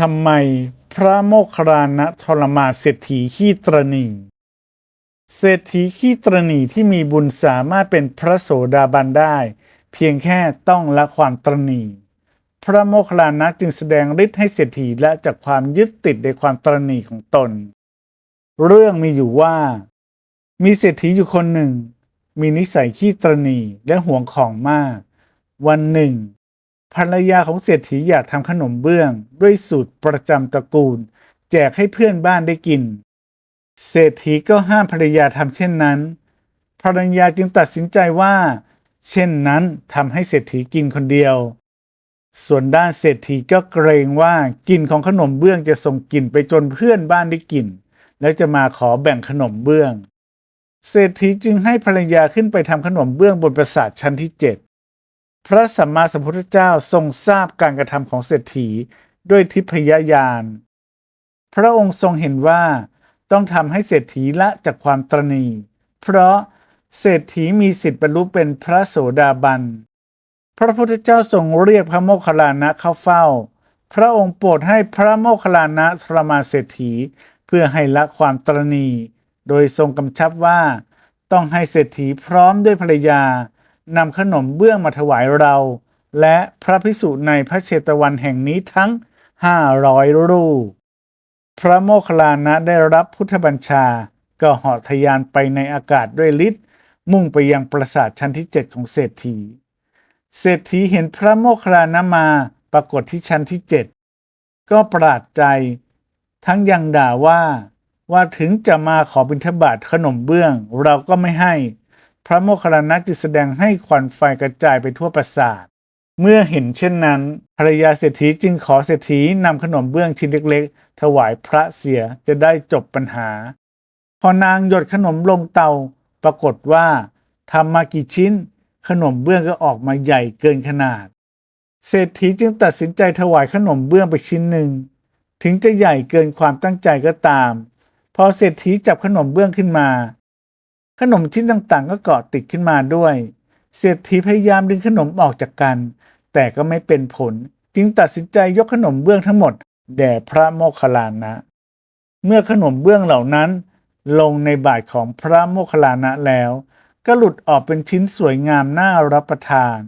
ทำไมพระโมคคัลลานะทรมานเศรษฐีขี้ตรณีเศรษฐีขี้ตรณีที่มีบุญสามารถเป็นพระโสดาบันได้ เพียงแค่ต้องละความตรณีพระโมคคัลลานะจึงแสดงฤทธิ์ให้เศรษฐีละจากความยึดติดในความตรณีของตน เรื่องมีอยู่ว่า มีเศรษฐีอยู่คนหนึ่ง มีนิสัยขี้ตรณีและห่วงของมาก วันหนึ่ง ภรรยาของเศรษฐีอยากทำขนมเบื้อง ด้วยสูตรประจำตระกูล แจกให้เพื่อนบ้านได้กิน เศรษฐีก็ห้ามภรรยาทำเช่นนั้น ภรรยาจึงตัดสินใจว่า เช่นนั้นทำให้เศรษฐีกินคนเดียว ส่วนด้านเศรษฐีก็เกรงว่ากลิ่นของขนมเบื้องจะส่งกลิ่นไปจนเพื่อนบ้านได้กลิ่น แล้วจะมาขอแบ่งขนมเบื้อง เศรษฐีจึงให้ภรรยาขึ้นไปทำขนมเบื้องบนปราสาทชั้นที่เจ็ด พระสัมมาสัมพุทธเจ้าทรงทราบการกระทำของเศรษฐีด้วยทิพยญาณ พระองค์ทรงเห็นว่าต้องทำให้เศรษฐีละจากความตรณี เพราะเศรษฐีมีสิทธิบรรลุเป็นพระโสดาบัน พระพุทธเจ้าทรงเรียกพระโมคคัลลานะเข้าเฝ้า พระองค์โปรดให้พระโมคคัลลานะทรมาเศรษฐี เพื่อให้ละความตรณี โดยทรงกำชับว่า ต้องให้เศรษฐีพร้อมด้วยภรรยา นำขนมเบื้องมาถวายเรา และพระพิสุในพระเชตวันแห่งนี้ทั้ง500รูป พระโมคคัลลานะได้รับพุทธบัญชา ก็เหาะทะยานไปในอากาศด้วยฤทธิ์มุ่งไปยังปราสาทชั้นที่7ของเศรษฐี เศรษฐีเห็นพระโมคคัลลานะมาปรากฏที่ชั้นที่7ก็ประหลาดใจ ทั้งยังด่าว่า ว่าถึงจะมาขอบิณฑบาตขนมเบื้อง เราก็ไม่ให้ พระโมคคัลลานะจึงแสดงให้ควันไฟกระจายไปทั่วปราสาท เมื่อเห็นเช่นนั้นภรรยาเศรษฐีจึงขอเศรษฐีนำขนมเบื้องชิ้นเล็กๆ ถวายพระเสียจะได้จบปัญหา พอนางหยดขนมลงเตา ปรากฏว่าทำมากี่ชิ้น ขนมเบื้องก็ออกมาใหญ่เกินขนาด เศรษฐีจึงตัดสินใจถวายขนมเบื้องไปชิ้นหนึ่ง ถึงจะใหญ่เกินความตั้งใจก็ตาม พอเศรษฐีจับขนมเบื้องขึ้นมา ขนมชิ้นต่างๆ ก็เกาะติดขึ้นมาด้วย เศรษฐีพยายามดึงขนมออกจากกัน แต่ก็ไม่เป็นผล จึงตัดสินใจยกขนมเบื้องทั้งหมด แด่พระโมคคัลลานะ เมื่อขนมเบื้องเหล่านั้น ลงในบาทของพระโมคคัลลานะแล้ว ก็หลุดออกเป็นชิ้นสวยงามน่ารับประทาน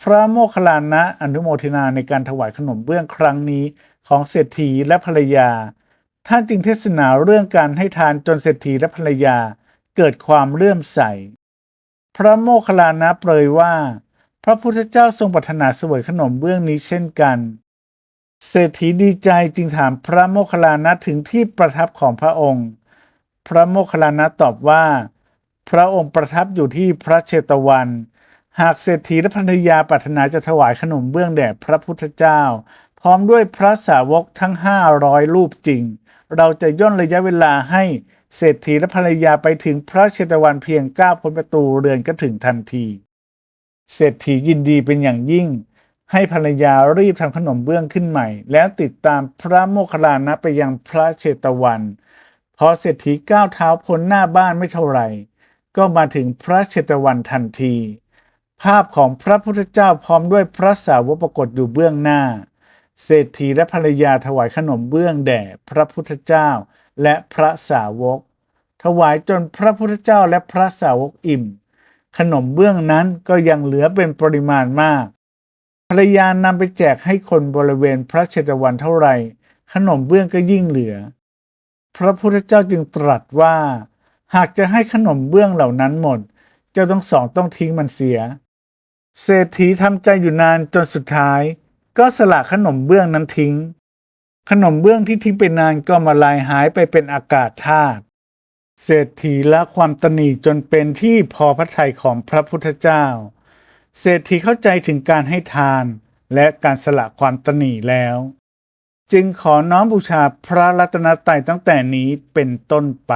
พระโมคคัลลานะอนุโมทนาในการถวายขนมเบื้องครั้งนี้ของเศรษฐีและภรรยา ท่านจึงเทศนาเรื่องการให้ทานจนเศรษฐีและภรรยา เกิดความเลื่อมใส พระโมคคัลลานะเปรยว่า พระพุทธเจ้าทรงปรารถนาเสวยขนมเบื้องนี้เช่นกัน เศรษฐีดีใจจึงถามพระโมคคัลลานะถึงที่ประทับของพระองค์ พระโมคคัลลานะตอบว่า พระองค์ประทับอยู่ที่พระเชตวัน หากเศรษฐีและภรรยาปรารถนาจะถวายขนมเบื้องแด่พระพุทธเจ้า พร้อมด้วยพระสาวกทั้ง500รูปจริง เราจะย่นระยะเวลาให้เศรษฐีและภรรยาไปถึงพระเชตวันเพียงก้าวพ้นประตูเรือนก็ถึงทันที เศรษฐียินดีเป็นอย่างยิ่ง ให้ภรรยารีบทำขนมเบื้องขึ้นใหม่ แล้วติดตามพระโมคคัลลานะไปยังพระเชตวัน พอเศรษฐีก้าวเท้าพ้นหน้าบ้านไม่เท่าไหร่ ก็มาถึงพระเชตวันทันที ภาพของพระพุทธเจ้าพร้อมด้วยพระสาวกปรากฏอยู่เบื้องหน้า เศรษฐีและภรรยาถวายขนมเบื้องแด่พระพุทธเจ้าและพระสาวก ถวายจนพระพุทธเจ้าและพระสาวกอิ่ม ขนมเบื้องนั้นก็ยังเหลือเป็นปริมาณมาก ภรรยานำไปแจกให้คนบริเวณพระเชตวันเท่าไหร่ขนมเบื้องก็ยิ่งเหลือ พระพุทธเจ้าจึงตรัสว่า หากจะให้ขนมเบื้องเหล่านั้นหมด เจ้าทั้งสองต้องทิ้งมันเสีย เศรษฐีทำใจอยู่นานจนสุดท้าย ก็สละขนมเบื้องนั้นทิ้ง ขนมเบื้องที่ทิ้งไปนานก็มาลายหายไปเป็นอากาศธาตุเศรษฐีละความตนีจนเป็นที่พอพระทัยของพระพุทธเจ้า เศรษฐีเข้าใจถึงการให้ทานและการสละความตนีแล้ว จึงขอน้อมบูชาพระรัตนตรัยตั้งแต่นี้เป็นต้นไป